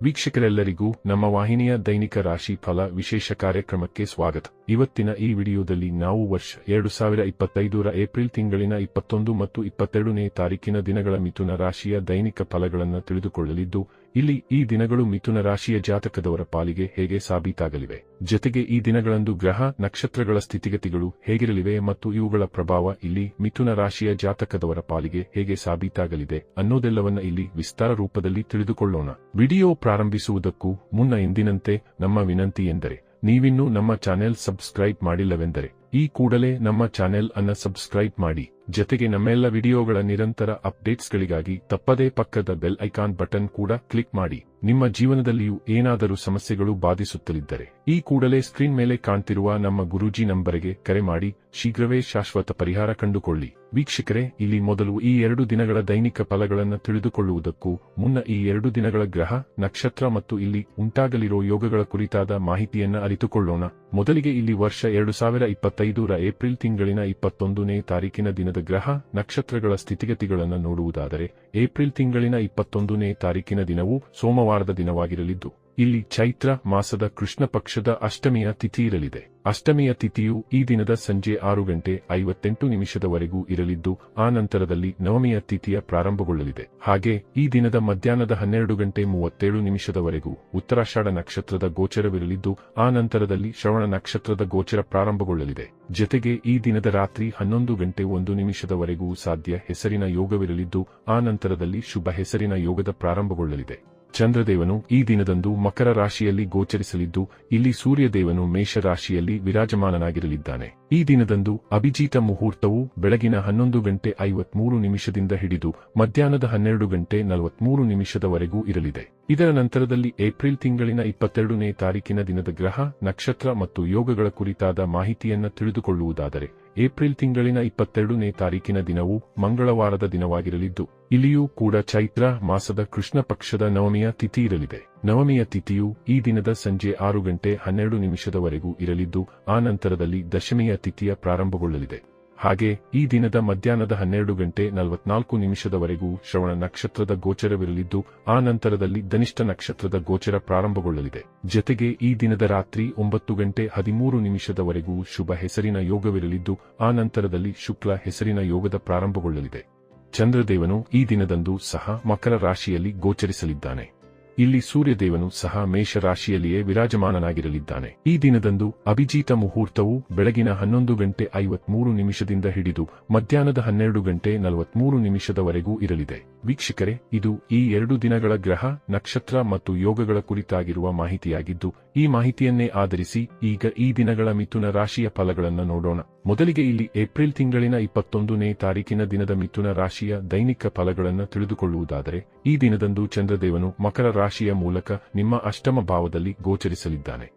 ವೀಕ್ಷಕರೆಲ್ಲರಿಗೂ ನಮ್ಮ ವಾಹಿನಿಯ ದೈನಿಕ ರಾಶಿ ಫಲ ವಿಶೇಷ ಕಾರ್ಯಕ್ರಮಕ್ಕೆ ಸ್ವಾಗತ. ಇವತ್ತಿನ ಈ ವಿಡಿಯೋದಲ್ಲಿ ನಾವು ವರ್ಷ ಎರಡು ಸಾವಿರ ಇಪ್ಪತ್ತೈದರ ಏಪ್ರಿಲ್ ತಿಂಗಳಿನ ಇಪ್ಪತ್ತೊಂದು ಮತ್ತು ಇಪ್ಪತ್ತೆರಡನೇ ತಾರೀಕಿನ ದಿನಗಳ ಮಿಥುನ ರಾಶಿಯ ದೈನಿಕ ಫಲಗಳನ್ನು ತಿಳಿದುಕೊಳ್ಳಲಿದ್ದು, ಇಲ್ಲಿ ಈ ದಿನಗಳು ಮಿಥುನ ರಾಶಿಯ ಜಾತಕದವರ ಪಾಲಿಗೆ ಹೇಗೆ ಸಾಬೀತಾಗಲಿವೆ. ಜೊತೆಗೆ ಈ ದಿನಗಳಂದು ಗ್ರಹ, ನಕ್ಷತ್ರಗಳ ಸ್ಥಿತಿಗತಿಗಳು ಹೇಗಿರಲಿವೆ ಮತ್ತು ಇವುಗಳ ಪ್ರಭಾವ ಇಲ್ಲಿ ಮಿಥುನ ರಾಶಿಯ ಜಾತಕದವರ ಪಾಲಿಗೆ ಹೇಗೆ ಸಾಬೀತಾಗಲಿದೆ ಅನ್ನೋದೆಲ್ಲವನ್ನ ಇಲ್ಲಿ ವಿಸ್ತಾರ ರೂಪದಲ್ಲಿ ತಿಳಿದುಕೊಳ್ಳೋಣ. ವಿಡಿಯೋ ಪ್ರಾರಂಭಿಸುವುದಕ್ಕೂ ಮುನ್ನ ಎಂದಿನಂತೆ ನಮ್ಮ ವಿನಂತಿ ಎಂದರೆ ನೀವಿನ್ನೂ ನಮ್ಮ ಚಾನೆಲ್ ಸಬ್ಸ್ಕ್ರೈಬ್ ಮಾಡಿಲ್ಲವೆಂದರೆ ಈ ಕೂಡಲೇ ನಮ್ಮ ಚಾನೆಲ್ ಅನ್ನ ಸಬ್ಸ್ಕ್ರೈಬ್ ಮಾಡಿ, ಜೊತೆಗೆ ನಮ್ಮೆಲ್ಲ ವಿಡಿಯೋಗಳ ನಿರಂತರ ಅಪ್ಡೇಟ್ಸ್ಗಳಿಗಾಗಿ ತಪ್ಪದೇ ಪಕ್ಕದ ಬೆಲ್ ಐಕಾನ್ ಬಟನ್ ಕೂಡ ಕ್ಲಿಕ್ ಮಾಡಿ, ನಿಮ್ಮ ಜೀವನದಲ್ಲಿಯೂ ಏನಾದರೂ ಸಮಸ್ಯೆಗಳು ಬಾಧಿಸುತ್ತಲಿದ್ದರೆ, ಈ ಕೂಡಲೇ ಸ್ಕ್ರೀನ್ ಮೇಲೆ ಕಾಣ್ತಿರುವ ನಮ್ಮ ಗುರೂಜಿ ನಂಬರಿಗೆ ಕರೆ ಮಾಡಿ, ಶೀಘ್ರವೇ ಶಾಶ್ವತ ಪರಿಹಾರ ಕಂಡುಕೊಳ್ಳಿ. ವೀಕ್ಷಕರೇ, ಇಲ್ಲಿ ಮೊದಲು ಈ ಎರಡು ದಿನಗಳ ದೈನಿಕ ಫಲಗಳನ್ನು ತಿಳಿದುಕೊಳ್ಳುವುದಕ್ಕೂ ಮುನ್ನ ಈ ಎರಡು ದಿನಗಳ ಗ್ರಹ, ನಕ್ಷತ್ರ ಮತ್ತು ಇಲ್ಲಿ ಉಂಟಾಗಲಿರೋ ಯೋಗಗಳ ಕುರಿತಾದ ಮಾಹಿತಿಯನ್ನು ಅರಿತುಕೊಳ್ಳೋಣ. ಮೊದಲಿಗೆ ಇಲ್ಲಿ ವರ್ಷ ಎರಡು ಸಾವಿರ ಇಪ್ಪತ್ತೈದರ ಏಪ್ರಿಲ್ ತಿಂಗಳಿನ ಇಪ್ಪತ್ತೊಂದನೇ ತಾರೀಕಿನ ದಿನದ ಗ್ರಹ ನಕ್ಷತ್ರಗಳ ಸ್ಥಿತಿಗತಿಗಳನ್ನು ನೋಡುವುದಾದರೆ, ಏಪ್ರಿಲ್ ತಿಂಗಳಿನ ಇಪ್ಪತ್ತೊಂದನೇ ತಾರೀಕಿನ ದಿನವು ಸೋಮವಾರದ ದಿನವಾಗಿರಲಿದ್ದು ಇಲ್ಲಿ ಚೈತ್ರ ಮಾಸದ ಕೃಷ್ಣ ಪಕ್ಷದ ಅಷ್ಟಮಿಯ ತಿಥಿ ಇರಲಿದೆ. ಅಷ್ಟಮಿಯ ತಿಥಿಯು ಈ ದಿನದ ಸಂಜೆ ಆರು ಗಂಟೆ ಐವತ್ತೆಂಟು ನಿಮಿಷದವರೆಗೂ ಇರಲಿದ್ದು, ಆ ನಂತರದಲ್ಲಿ ನವಮಿಯ ತಿಥಿಯ ಪ್ರಾರಂಭಗೊಳ್ಳಲಿದೆ. ಹಾಗೆ ಈ ದಿನದ ಮಧ್ಯಾಹ್ನದ ಹನ್ನೆರಡು ಗಂಟೆ ಮೂವತ್ತೇಳು ನಿಮಿಷದವರೆಗೂ ಉತ್ತರಾಷಾಢ ನಕ್ಷತ್ರದ ಗೋಚರವಿರಲಿದ್ದು, ಆ ನಂತರದಲ್ಲಿ ಶ್ರವಣ ನಕ್ಷತ್ರದ ಗೋಚರ ಪ್ರಾರಂಭಗೊಳ್ಳಲಿದೆ. ಜೊತೆಗೆ ಈ ದಿನದ ರಾತ್ರಿ ಹನ್ನೊಂದು ಗಂಟೆ ಒಂದು ನಿಮಿಷದವರೆಗೂ ಸಾಧ್ಯ ಹೆಸರಿನ ಯೋಗವಿರಲಿದ್ದು, ಆ ನಂತರದಲ್ಲಿ ಶುಭ ಹೆಸರಿನ ಯೋಗದ ಪ್ರಾರಂಭಗೊಳ್ಳಲಿದೆ. ಚಂದ್ರದೇವನು ಈ ದಿನದಂದು ಮಕರ ರಾಶಿಯಲ್ಲಿ ಗೋಚರಿಸಲಿದ್ದು, ಇಲ್ಲಿ ಸೂರ್ಯದೇವನು ಮೇಷರಾಶಿಯಲ್ಲಿ ವಿರಾಜಮಾನನಾಗಿರಲಿದ್ದಾನೆ. ಈ ದಿನದಂದು ಅಭಿಜೀತ ಮುಹೂರ್ತವು ಬೆಳಗಿನ ಹನ್ನೊಂದು ಗಂಟೆ ಐವತ್ಮೂರು ನಿಮಿಷದಿಂದ ಹಿಡಿದು, ಮಧ್ಯಾಹ್ನದ ಹನ್ನೆರಡು ಗಂಟೆ ನಲವತ್ಮೂರು ನಿಮಿಷದವರೆಗೂ ಇರಲಿದೆ. ಇದರ ನಂತರದಲ್ಲಿ ಏಪ್ರಿಲ್ ತಿಂಗಳಿನ ಇಪ್ಪತ್ತೆರಡನೇ ತಾರೀಕಿನ ದಿನದ ಗ್ರಹ, ನಕ್ಷತ್ರ ಮತ್ತು ಯೋಗಗಳ ಕುರಿತಾದ ಮಾಹಿತಿಯನ್ನು ತಿಳಿದುಕೊಳ್ಳುವುದಾದರೆ ಏಪ್ರಿಲ್ ತಿಂಗಳಿನ ಇಪ್ಪತ್ತೆರಡನೇ ತಾರೀಕಿನ ದಿನವು ಮಂಗಳವಾರದ ದಿನವಾಗಿರಲಿದ್ದು, ಇಲ್ಲಿಯೂ ಕೂಡ ಚೈತ್ರ ಮಾಸದ ಕೃಷ್ಣ ಪಕ್ಷದ ನವಮಿಯ ತಿಥಿ ಇರಲಿದೆ. ನವಮಿಯ ತಿಥಿಯು ಈ ದಿನದ ಸಂಜೆ ಆರು ಗಂಟೆ ಹನ್ನೆರಡು ನಿಮಿಷದವರೆಗೂ ಇರಲಿದ್ದು, ಆ ನಂತರದಲ್ಲಿ ದಶಮಿಯ ತಿಥಿಯ ಪ್ರಾರಂಭಗೊಳ್ಳಲಿದೆ. ಹಾಗೆ ಈ ದಿನದ ಮಧ್ಯಾಹ್ನದ ಹನ್ನೆರಡು ಗಂಟೆ ನಲವತ್ನಾಲ್ಕು ನಿಮಿಷದವರೆಗೂ ಶ್ರವಣ ನಕ್ಷತ್ರದ ಗೋಚರವಿರಲಿದ್ದು, ಆ ನಂತರದಲ್ಲಿ ಧನಿಷ್ಠ ನಕ್ಷತ್ರದ ಗೋಚರ ಪ್ರಾರಂಭಗೊಳ್ಳಲಿದೆ. ಜತೆಗೆ ಈ ದಿನದ ರಾತ್ರಿ ಒಂಬತ್ತು ಗಂಟೆ ಹದಿಮೂರು ನಿಮಿಷದವರೆಗೂ ಶುಭ ಹೆಸರಿನ ಯೋಗವಿರಲಿದ್ದು, ಆ ನಂತರದಲ್ಲಿ ಶುಕ್ಲ ಹೆಸರಿನ ಯೋಗದ ಪ್ರಾರಂಭಗೊಳ್ಳಲಿದೆ. ಚಂದ್ರದೇವನು ಈ ದಿನದಂದು ಸಹ ಮಕರ ರಾಶಿಯಲ್ಲಿ ಗೋಚರಿಸಲಿದ್ದಾನೆ. ಇಲ್ಲಿ ಸೂರ್ಯದೇವನು ಸಹ ಮೇಷ ರಾಶಿಯಲ್ಲಿಯೇ ವಿರಾಜಮಾನನಾಗಿರಲಿದ್ದಾನೆ. ಈ ದಿನದಂದು ಅಭಿಜೀತ ಮುಹೂರ್ತವು ಬೆಳಗಿನ ಹನ್ನೊಂದು ಗಂಟೆ ಐವತ್ಮೂರು ನಿಮಿಷದಿಂದ ಹಿಡಿದು ಮಧ್ಯಾಹ್ನದ ಹನ್ನೆರಡು ಗಂಟೆ ನಲವತ್ಮೂರು ನಿಮಿಷದವರೆಗೂ ಇರಲಿದೆ. ವೀಕ್ಷಕರೇ, ಇದು ಈ ಎರಡು ದಿನಗಳ ಗ್ರಹ, ನಕ್ಷತ್ರ ಮತ್ತು ಯೋಗಗಳ ಕುರಿತಾಗಿರುವ ಮಾಹಿತಿಯಾಗಿದ್ದು ಈ ಮಾಹಿತಿಯನ್ನೇ ಆಧರಿಸಿ ಈಗ ಈ ದಿನಗಳ ಮಿಥುನ ರಾಶಿಯ ಫಲಗಳನ್ನು ನೋಡೋಣ. ಮೊದಲಿಗೆ ಇಲ್ಲಿ ಏಪ್ರಿಲ್ ತಿಂಗಳಿನ ಇಪ್ಪತ್ತೊಂದನೇ ತಾರೀಕಿನ ದಿನದ ಮಿಥುನ ರಾಶಿಯ ದೈನಿಕ ಫಲಗಳನ್ನು ತಿಳಿದುಕೊಳ್ಳುವುದಾದರೆ, ಈ ದಿನದಂದು ಚಂದ್ರದೇವನು ಮಕರ ರಾಶಿಯ ಮೂಲಕ ನಿಮ್ಮ ಅಷ್ಟಮ ಭಾವದಲ್ಲಿ ಗೋಚರಿಸಲಿದ್ದಾನೆ.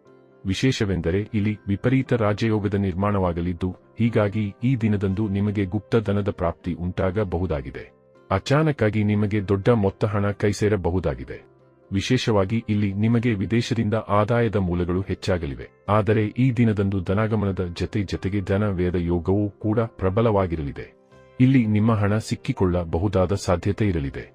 ವಿಶೇಷವೆಂದರೆ ಇಲ್ಲಿ ವಿಪರೀತ ರಾಜಯೋಗದ ನಿರ್ಮಾಣವಾಗಲಿದ್ದು, ಹೀಗಾಗಿ ಈ ದಿನದಂದು ನಿಮಗೆ ಗುಪ್ತ ಧನದ ಪ್ರಾಪ್ತಿ ಉಂಟಾಗಬಹುದಾಗಿದೆ. ಅಚಾನಕ್ಕಾಗಿ ನಿಮಗೆ ದೊಡ್ಡ ಮೊತ್ತ ಹಣ ಕೈಸೇರಬಹುದಾಗಿದೆ. ವಿಶೇಷವಾಗಿ ಇಲ್ಲಿ ನಿಮಗೆ ವಿದೇಶದಿಂದ ಆದಾಯದ ಮೂಲಗಳು ಹೆಚ್ಚಾಗಲಿವೆ. ಆದರೆ ಈ ದಿನದಂದು ಧನಾಗಮನದ ಜತೆ ಜತೆಗೆ ಧನ ವ್ಯಯದ ಯೋಗವೂ ಕೂಡ ಪ್ರಬಲವಾಗಿರಲಿದೆ. ಇಲ್ಲಿ ನಿಮ್ಮ ಹಣ ಸಿಕ್ಕಿಕೊಳ್ಳಬಹುದಾದ ಸಾಧ್ಯತೆ ಇರಲಿದೆ.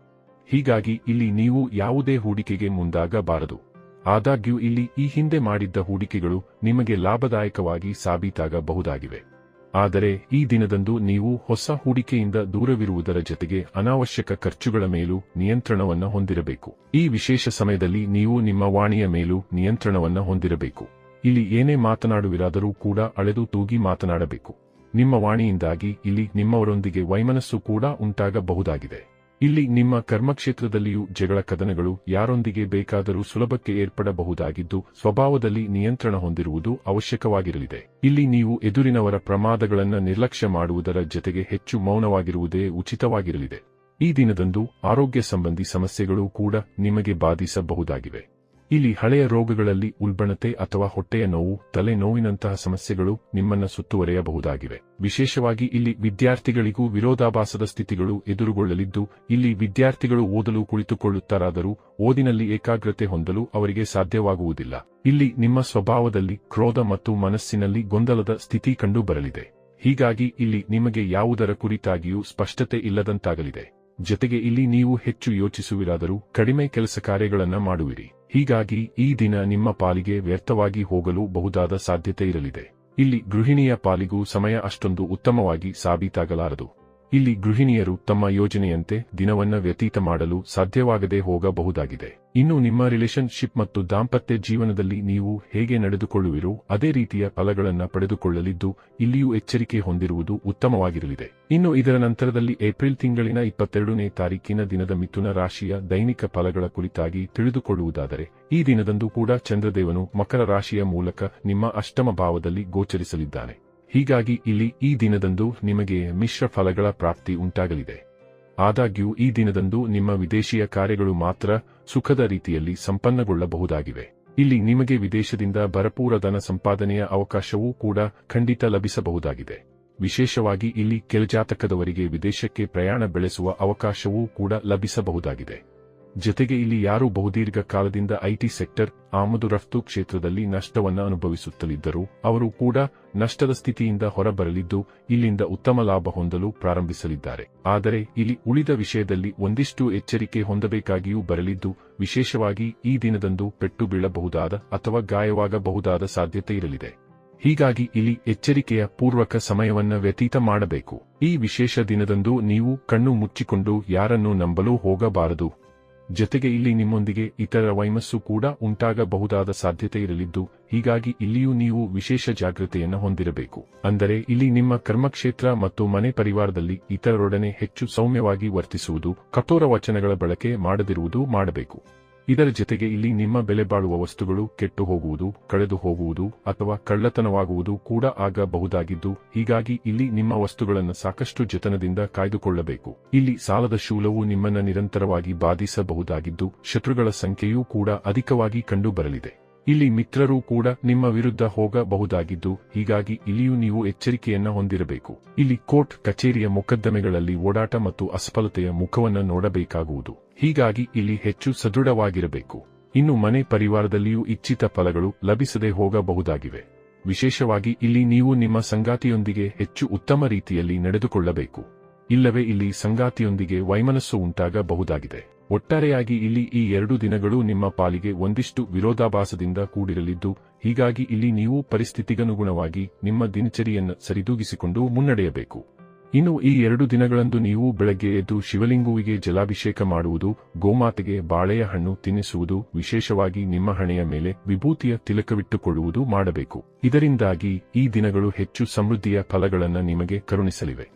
ಹೀಗಾಗಿ ಇಲ್ಲಿ ನೀವು ಯಾವುದೇ ಹೂಡಿಕೆಗೆ ಮುಂದಾಗಬಾರದು. ಆದಾಗ್ಯೂ ಇಲ್ಲಿ ಈ ಹಿಂದೆ ಮಾಡಿದ್ದ ಹೂಡಿಕೆಗಳು ನಿಮಗೆ ಲಾಭದಾಯಕವಾಗಿ ಸಾಬೀತಾಗಬಹುದಾಗಿವೆ. ಆದರೆ ಈ ದಿನದಂದು ನೀವು ಹೊಸ ಹೂಡಿಕೆಯಿಂದ ದೂರವಿರುವುದರ ಜೊತೆಗೆ ಅನಾವಶ್ಯಕ ಖರ್ಚುಗಳ ಮೇಲೂ ನಿಯಂತ್ರಣವನ್ನು ಹೊಂದಿರಬೇಕು. ಈ ವಿಶೇಷ ಸಮಯದಲ್ಲಿ ನೀವು ನಿಮ್ಮ ವಾಣಿಯ ಮೇಲೂ ನಿಯಂತ್ರಣವನ್ನು ಹೊಂದಿರಬೇಕು. ಇಲ್ಲಿ ಏನೇ ಮಾತನಾಡುವಿರಾದರೂ ಕೂಡ ಅಳೆದು ತೂಗಿ ಮಾತನಾಡಬೇಕು. ನಿಮ್ಮ ವಾಣಿಯಿಂದಾಗಿ ಇಲ್ಲಿ ನಿಮ್ಮವರೊಂದಿಗೆ ವೈಮನಸ್ಸು ಕೂಡ ಉಂಟಾಗಬಹುದಾಗಿದೆ. ಇಲ್ಲಿ ನಿಮ್ಮ ಕರ್ಮಕ್ಷೇತ್ರದಲ್ಲಿಯೂ ಜಗಳ ಕದನಗಳು ಯಾರೊಂದಿಗೆ ಬೇಕಾದರೂ ಸುಲಭಕ್ಕೆ ಏರ್ಪಡಬಹುದಾಗಿದ್ದು ಸ್ವಭಾವದಲ್ಲಿ ನಿಯಂತ್ರಣ ಹೊಂದಿರುವುದು ಅವಶ್ಯಕವಾಗಿರಲಿದೆ. ಇಲ್ಲಿ ನೀವು ಎದುರಿನವರ ಪ್ರಮಾದಗಳನ್ನು ನಿರ್ಲಕ್ಷ್ಯ ಮಾಡುವುದರ ಜೊತೆಗೆ ಹೆಚ್ಚು ಮೌನವಾಗಿರುವುದೇ ಉಚಿತವಾಗಿರಲಿದೆ. ಈ ದಿನದಂದು ಆರೋಗ್ಯ ಸಂಬಂಧಿ ಸಮಸ್ಯೆಗಳು ಕೂಡ ನಿಮಗೆ ಬಾಧಿಸಬಹುದಾಗಿವೆ. ಇಲ್ಲಿ ಹಳೆಯ ರೋಗಗಳಲ್ಲಿ ಉಲ್ಬಣತೆ ಅಥವಾ ಹೊಟ್ಟೆಯ ನೋವು, ತಲೆ ನೋವಿನಂತಹ ಸಮಸ್ಯೆಗಳು ನಿಮ್ಮನ್ನ ಸುತ್ತುವರೆಯಬಹುದಾಗಿವೆ. ವಿಶೇಷವಾಗಿ ಇಲ್ಲಿ ವಿದ್ಯಾರ್ಥಿಗಳಿಗೂ ವಿರೋಧಾಭಾಸದ ಸ್ಥಿತಿಗಳು ಎದುರುಗೊಳ್ಳಲಿದ್ದು, ಇಲ್ಲಿ ವಿದ್ಯಾರ್ಥಿಗಳು ಓದಲು ಕುಳಿತುಕೊಳ್ಳುತ್ತಾರಾದರೂ ಓದಿನಲ್ಲಿ ಏಕಾಗ್ರತೆ ಹೊಂದಲು ಅವರಿಗೆ ಸಾಧ್ಯವಾಗುವುದಿಲ್ಲ. ಇಲ್ಲಿ ನಿಮ್ಮ ಸ್ವಭಾವದಲ್ಲಿ ಕ್ರೋಧ ಮತ್ತು ಮನಸ್ಸಿನಲ್ಲಿ ಗೊಂದಲದ ಸ್ಥಿತಿ ಕಂಡುಬರಲಿದೆ. ಹೀಗಾಗಿ ಇಲ್ಲಿ ನಿಮಗೆ ಯಾವುದರ ಕುರಿತಾಗಿಯೂ ಸ್ಪಷ್ಟತೆ ಇಲ್ಲದಂತಾಗಲಿದೆ. ಜತೆಗೆ ಇಲ್ಲಿ ನೀವು ಹೆಚ್ಚು ಯೋಚಿಸುವಿರಾದರೂ ಕಡಿಮೆ ಕೆಲಸ ಕಾರ್ಯಗಳನ್ನ ಮಾಡುವಿರಿ. ಹೀಗಾಗಿ ಈ ದಿನ ನಿಮ್ಮ ಪಾಲಿಗೆ ವ್ಯರ್ಥವಾಗಿ ಹೋಗಲು ಬಹುದಾದ ಸಾಧ್ಯತೆ ಇರಲಿದೆ. ಇಲ್ಲಿ ಗೃಹಿಣಿಯ ಪಾಲಿಗೂ ಸಮಯ ಅಷ್ಟೊಂದು ಉತ್ತಮವಾಗಿ ಸಾಬೀತಾಗಲಾರದು. ಇಲ್ಲಿ ಗೃಹಿಣಿಯರು ತಮ್ಮ ಯೋಜನೆಯಂತೆ ದಿನವನ್ನ ವ್ಯತೀತ ಮಾಡಲು ಸಾಧ್ಯವಾಗದೆ ಹೋಗಬಹುದಾಗಿದೆ. ಇನ್ನು ನಿಮ್ಮ ರಿಲೇಶನ್ಶಿಪ್ ಮತ್ತು ದಾಂಪತ್ಯ ಜೀವನದಲ್ಲಿ ನೀವು ಹೇಗೆ ನಡೆದುಕೊಳ್ಳುವಿರೋ ಅದೇ ರೀತಿಯ ಫಲಗಳನ್ನು ಪಡೆದುಕೊಳ್ಳಲಿದ್ದು, ಇಲ್ಲಿಯೂ ಎಚ್ಚರಿಕೆ ಹೊಂದಿರುವುದು ಉತ್ತಮವಾಗಿರಲಿದೆ. ಇನ್ನು ಇದರ ನಂತರದಲ್ಲಿ ಏಪ್ರಿಲ್ ತಿಂಗಳಿನ ಇಪ್ಪತ್ತೆರಡನೇ ತಾರೀಕಿನ ದಿನದ ಮಿಥುನ ರಾಶಿಯ ದೈನಿಕ ಫಲಗಳ ಕುರಿತಾಗಿ ತಿಳಿದುಕೊಳ್ಳುವುದಾದರೆ, ಈ ದಿನದಂದು ಕೂಡ ಚಂದ್ರದೇವನು ಮಕರ ರಾಶಿಯ ಮೂಲಕ ನಿಮ್ಮ ಅಷ್ಟಮ ಭಾವದಲ್ಲಿ ಗೋಚರಿಸಲಿದ್ದಾನೆ. ಹೀಗಾಗಿ ಇಲ್ಲಿ ಈ ದಿನದಂದು ನಿಮಗೆ ಮಿಶ್ರ ಫಲಗಳ ಪ್ರಾಪ್ತಿ ಉಂಟಾಗಲಿದೆ. ಆದಾಗ್ಯೂ ಈ ದಿನದಂದು ನಿಮ್ಮ ವಿದೇಶಿಯ ಕಾರ್ಯಗಳು ಮಾತ್ರ ಸುಖದ ರೀತಿಯಲ್ಲಿ ಸಂಪನ್ನಗೊಳ್ಳಬಹುದಾಗಿವೆ. ಇಲ್ಲಿ ನಿಮಗೆ ವಿದೇಶದಿಂದ ಭರಪೂರ ಧನ ಸಂಪಾದನೆಯ ಅವಕಾಶವೂ ಕೂಡ ಖಂಡಿತ ಲಭಿಸಬಹುದಾಗಿದೆ. ವಿಶೇಷವಾಗಿ ಇಲ್ಲಿ ಕೆಲಜಾತಕದವರಿಗೆ ವಿದೇಶಕ್ಕೆ ಪ್ರಯಾಣ ಬೆಳೆಸುವ ಅವಕಾಶವೂ ಕೂಡ ಲಭಿಸಬಹುದಾಗಿದೆ. ಜತೆಗೆ ಇಲ್ಲಿ ಯಾರು ಬಹುದೀರ್ಘ ಕಾಲದಿಂದ ಐಟಿ ಸೆಕ್ಟರ್, ಆಮದು ರಫ್ತು ಕ್ಷೇತ್ರದಲ್ಲಿ ನಷ್ಟವನ್ನು ಅನುಭವಿಸುತ್ತಲಿದ್ದರು, ಅವರು ಕೂಡ ನಷ್ಟದ ಸ್ಥಿತಿಯಿಂದ ಹೊರಬರಲಿದ್ದು, ಇಲ್ಲಿಂದ ಉತ್ತಮ ಲಾಭ ಹೊಂದಲು ಪ್ರಾರಂಭಿಸಲಿದ್ದಾರೆ. ಆದರೆ, ಇಲ್ಲಿ ಉಳಿದ ವಿಷಯದಲ್ಲಿ ಒಂದಿಷ್ಟು ಎಚ್ಚರಿಕೆ ಹೊಂದಬೇಕಾಗಿಯೂ ಬರಲಿದ್ದು, ವಿಶೇಷವಾಗಿ ಈ ದಿನದಂದು ಪೆಟ್ಟು ಬೀಳಬಹುದಾದ ಅಥವಾ ಗಾಯವಾಗಬಹುದಾದ ಸಾಧ್ಯತೆ ಇರಲಿದೆ. ಹೀಗಾಗಿ ಇಲ್ಲಿ ಎಚ್ಚರಿಕೆಯ ಪೂರ್ವಕ ಸಮಯವನ್ನು ವ್ಯತೀತ ಮಾಡಬೇಕು. ಈ ವಿಶೇಷ ದಿನದಂದು ನೀವು ಕಣ್ಣು ಮುಚ್ಚಿಕೊಂಡು ಯಾರನ್ನೂ ನಂಬಲು ಹೋಗಬಾರದು. ಜತೆಗೆ ಇಲ್ಲಿ ನಿಮ್ಮೊಂದಿಗೆ ಇತರ ವೈಮಸ್ಸು ಕೂಡ ಉಂಟಾಗಬಹುದಾದ ಸಾಧ್ಯತೆ ಇರಲಿದ್ದು, ಹೀಗಾಗಿ ಇಲ್ಲಿಯೂ ನೀವು ವಿಶೇಷ ಜಾಗೃತೆಯನ್ನು ಹೊಂದಿರಬೇಕು. ಅಂದರೆ ಇಲ್ಲಿ ನಿಮ್ಮ ಕರ್ಮಕ್ಷೇತ್ರ ಮತ್ತು ಮನೆ ಪರಿವಾರದಲ್ಲಿ ಇತರರೊಡನೆ ಹೆಚ್ಚು ಸೌಮ್ಯವಾಗಿ ವರ್ತಿಸುವುದು, ಕಠೋರ ವಚನಗಳ ಬಳಕೆ ಮಾಡದಿರುವುದು ಮಾಡಬೇಕು. ಇದರ ಜೊತೆಗೆ ಇಲ್ಲಿ ನಿಮ್ಮ ಬೆಲೆ ಬಾಳುವ ವಸ್ತುಗಳು ಕೆಟ್ಟು ಹೋಗುವುದು, ಕಳೆದು ಹೋಗುವುದು ಅಥವಾ ಕಳ್ಳತನವಾಗುವುದು ಕೂಡ ಆಗಬಹುದಾಗಿದ್ದು, ಹೀಗಾಗಿ ಇಲ್ಲಿ ನಿಮ್ಮ ವಸ್ತುಗಳನ್ನು ಸಾಕಷ್ಟು ಜತನದಿಂದ ಕಾಯ್ದುಕೊಳ್ಳಬೇಕು. ಇಲ್ಲಿ ಸಾಲದ ಶೂಲವು ನಿಮ್ಮನ್ನ ನಿರಂತರವಾಗಿ ಬಾಧಿಸಬಹುದಾಗಿದ್ದು, ಶತ್ರುಗಳ ಸಂಖ್ಯೆಯೂ ಕೂಡ ಅಧಿಕವಾಗಿ ಕಂಡುಬರಲಿದೆ. ಇಲ್ಲಿ ಮಿತ್ರರು ಕೂಡ ನಿಮ್ಮ ವಿರುದ್ಧ ಹೋಗಬಹುದಾಗಿದ್ದು, ಹೀಗಾಗಿ ಇಲ್ಲಿಯೂ ನೀವು ಎಚ್ಚರಿಕೆಯನ್ನ ಹೊಂದಿರಬೇಕು. ಇಲ್ಲಿ ಕೋರ್ಟ್, ಕಚೇರಿಯ ಮೊಕದ್ದಮೆಗಳಲ್ಲಿ ಓಡಾಟ ಮತ್ತು ಅಸಫಲತೆಯ ಮುಖವನ್ನು ನೋಡಬೇಕಾಗುವುದು. ಹೀಗಾಗಿ ಇಲ್ಲಿ ಹೆಚ್ಚು ಸದೃಢವಾಗಿರಬೇಕು. ಇನ್ನು ಮನೆ ಪರಿವಾರದಲ್ಲಿಯೂ ಇಚ್ಛಿತ ಫಲಗಳು ಲಭಿಸದೆ ಹೋಗಬಹುದಾಗಿವೆ. ವಿಶೇಷವಾಗಿ ಇಲ್ಲಿ ನೀವು ನಿಮ್ಮ ಸಂಗಾತಿಯೊಂದಿಗೆ ಹೆಚ್ಚು ಉತ್ತಮ ರೀತಿಯಲ್ಲಿ ನಡೆದುಕೊಳ್ಳಬೇಕು. ಇಲ್ಲವೇ ಇಲ್ಲಿ ಸಂಗಾತಿಯೊಂದಿಗೆ ವೈಮನಸ್ಸು ಉಂಟಾಗಬಹುದಾಗಿದೆ. ಒಟ್ಟಾರೆಯಾಗಿ ಇಲ್ಲಿ ಈ ಎರಡು ದಿನಗಳು ನಿಮ್ಮ ಪಾಲಿಗೆ ಒಂದಿಷ್ಟು ವಿರೋಧಾಭಾಸದಿಂದ ಕೂಡಿರಲಿದ್ದು, ಹೀಗಾಗಿ ಇಲ್ಲಿ ನೀವು ಪರಿಸ್ಥಿತಿಗನುಗುಣವಾಗಿ ನಿಮ್ಮ ದಿನಚರಿಯನ್ನು ಸರಿದೂಗಿಸಿಕೊಂಡು ಮುನ್ನಡೆಯಬೇಕು. ಇನ್ನು ಈ ಎರಡು ದಿನಗಳಂದು ನೀವು ಬೆಳಗ್ಗೆ ಎದ್ದು ಶಿವಲಿಂಗುವಿಗೆ ಜಲಾಭಿಷೇಕ ಮಾಡುವುದು, ಗೋಮಾತೆಗೆ ಬಾಳೆಯ ಹಣ್ಣು ತಿನ್ನಿಸುವುದು, ವಿಶೇಷವಾಗಿ ನಿಮ್ಮ ಹಣೆಯ ಮೇಲೆ ವಿಭೂತಿಯ ತಿಲಕವಿಟ್ಟುಕೊಳ್ಳುವುದು ಮಾಡಬೇಕು. ಇದರಿಂದಾಗಿ ಈ ದಿನಗಳು ಹೆಚ್ಚು ಸಮೃದ್ಧಿಯ ಫಲಗಳನ್ನು ನಿಮಗೆ ಕರುಣಿಸಲಿವೆ.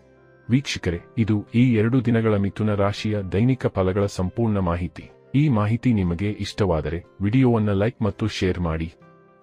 ವೀಕ್ಷಕರೇ, ಇದು ಈ ಎರಡು ದಿನಗಳ ಮಿಥುನ ರಾಶಿಯ ದೈನಿಕ ಫಲಗಳ ಸಂಪೂರ್ಣ ಮಾಹಿತಿ. ಈ ಮಾಹಿತಿ ನಿಮಗೆ ಇಷ್ಟವಾದರೆ ವಿಡಿಯೋವನ್ನು ಲೈಕ್ ಮತ್ತು ಶೇರ್ ಮಾಡಿ.